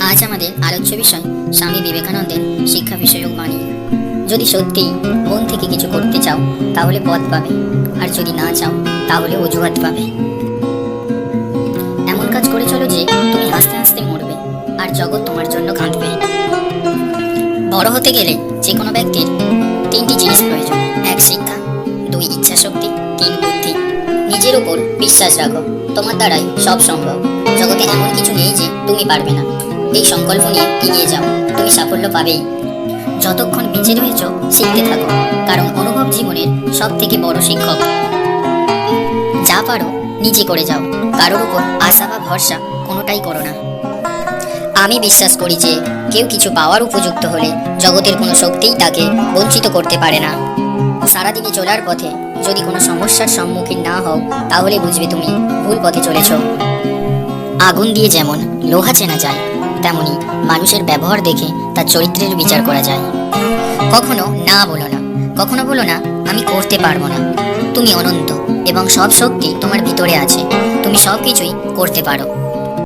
আজ আমাদের আলোচ্য বিষয় স্বামী বিবেকানন্দের শিক্ষা বিষয়ক বাণী। যদি সত্যিই মন থেকে কিছু করতে চাও, তাহলে পথ পাবে। আর যদি না চাও, তাহলে অজুহাত পাবে। এমন কাজ করে চলো যে, তুমি হাসতে হাসতে মরবে, আর জগৎ তোমার জন্য কাঁদবে। বড় হতে গেলে যে কোনো ব্যক্তির তিনটি জিনিস প্রয়োজন। এক, শিক্ষা। দুই ইচ্ছা শক্তি তিন, বুদ্ধি। নিজের উপর বিশ্বাস রাখো। তোমার দ্বারাই সব সম্ভব। জগতে এমন কিছু নেই যে তুমি পারবে না। এই সংকল্প নিয়ে এগিয়ে যাও, তুমি সাফল্য পাবেই। যতক্ষণ বেঁচে রয়েছ, শিখতে থাকো, কারণ অনুভব জীবনের সব থেকে বড় শিক্ষক। যা পারো, নিজে করে যাও। কারোর উপর আশা বা ভরসা কোনোটাই করো না। আমি বিশ্বাস করি যে কেউ কিছু পাওয়ার উপযুক্ত হলে জগতের কোনো শক্তিই তাকে বঞ্চিত করতে পারে না। সারাদিনে চলার পথে যদি কোনো সমস্যার সম্মুখীন না হও, তাহলে বুঝবে তুমি ভুল পথে চলেছ। আগুন দিয়ে যেমন লোহা চেনা যায়, তেমনি মানুষের ব্যবহার দেখে তার চরিত্রের বিচার করা যায়। কখনো না বলো না, কখনো বলো না, আমি করতে পারব না। তুমি অনন্ত এবং সব শক্তি তোমার ভিতরে আছে, তুমি সব কিছুই করতে পারো।